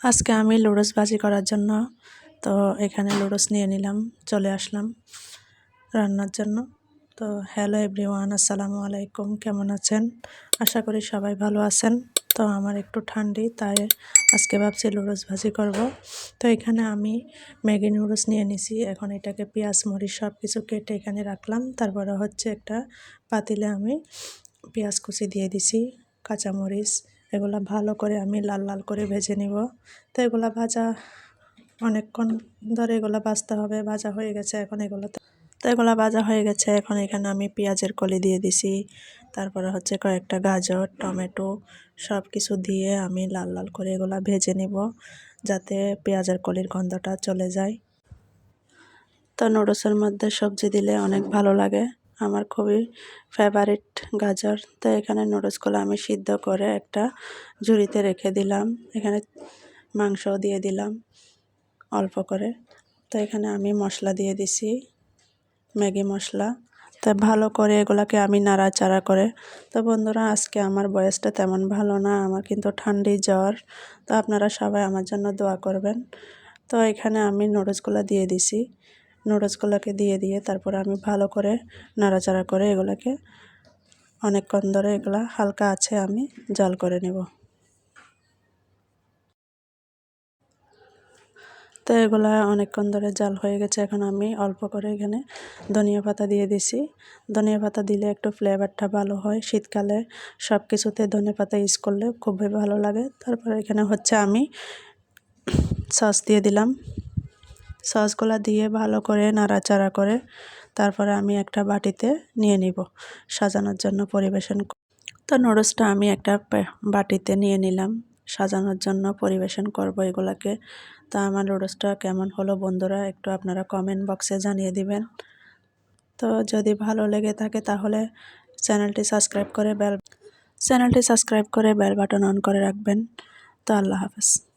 আজকে আমি লুডোস ভাজি করার জন্য, তো এখানে লুডোস নিয়ে নিলাম, চলে আসলাম রান্নার জন্য। তো হ্যালো এভরিওয়ান, আসসালামু আলাইকুম, কেমন আছেন? আশা করি সবাই ভালো আছেন। তো আমার একটু ঠান্ডি, তাই আজকে ভাবছি লুডোস ভাজি করব। তো এখানে আমি ম্যাগি নুডলস নিয়ে নিছি, এখন এটাকে পেঁয়াজ, মরিচ সব কিছু কেটে এখানে রাখলাম। তারপরে হচ্ছে একটা পাতিলে আমি পেঁয়াজ কুচি দিয়ে দিছি, কাঁচামরিচ এগুলা ভালো করে আমি লাল লাল করে ভেজে নিব। তো এগুলা ভাজা অনেকক্ষণ ধরে এগুলো ভাজতে হবে, ভাজা হয়ে গেছে এখন এগুলো তো এগুলো ভাজা হয়ে গেছে, এখন এখানে আমি পেঁয়াজের কলি দিয়ে দিছি। তারপরে হচ্ছে কয়েকটা গাজর, টমেটো সব কিছু দিয়ে আমি লাল লাল করে এগুলো ভেজে নিব যাতে পেঁয়াজের কলির গন্ধটা চলে যায়। তো নুডলসের মধ্যে সবজি দিলে অনেক ভালো লাগে। আমার খুবই ফেভারিট গাজর। তো এখানে নুডলসগুলো আমি সিদ্ধ করে একটা ঝুড়িতে রেখে দিলাম। এখানে মাংস দিয়ে দিলাম অল্প করে। তো এখানে আমি মশলা দিয়ে দিছি, ম্যাগি মশলা। তো ভালো করে এগুলাকে আমি নাড়াচাড়া করে। তো বন্ধুরা, আজকে আমার বয়সটা তেমন ভালো না, আমার কিন্তু ঠান্ডি জ্বর। তো আপনারা সবাই আমার জন্য দোয়া করবেন। তো এখানে আমি নুডলসগুলো দিয়ে দিছি। নুডলসগুলোকে দিয়ে দিয়ে তারপরে আমি ভালো করে নাড়াচাড়া করে এগুলোকে অনেকক্ষণ ধরে এগুলা হালকা আছে আমি জল করে নেব। তো এগুলা অনেকক্ষণ ধরে জাল হয়ে গেছে, এখন আমি অল্প করে এখানে ধনিয়া পাতা দিয়ে দিছি। ধনিয়া পাতা দিলে একটু ফ্লেভারটা ভালো হয়। শীতকালে সব কিছুতে ধনিয়া পাতা ইউজ করলে খুবই ভালো লাগে। তারপরে এখানে হচ্ছে আমি সস দিয়ে দিলাম। সসগুলো দিয়ে ভালো করে নাড়াচাড়া করে তারপরে আমি একটা বাটিতে নিয়ে নিব সাজানোর জন্য পরিবেশন তো নুডলসটা আমি একটা বাটিতে নিয়ে নিলাম সাজানোর জন্য পরিবেশন করব এগুলাকে। তা আমার নুডলসটা কেমন হলো বন্ধুরা একটু আপনারা কমেন্ট বক্সে জানিয়ে দিবেন। তো যদি ভালো লেগে থাকে তাহলে চ্যানেলটি সাবস্ক্রাইব করে বেল চ্যানেলটি সাবস্ক্রাইব করে বেল বাটন অন করে রাখবেন। তো আল্লাহ হাফেজ।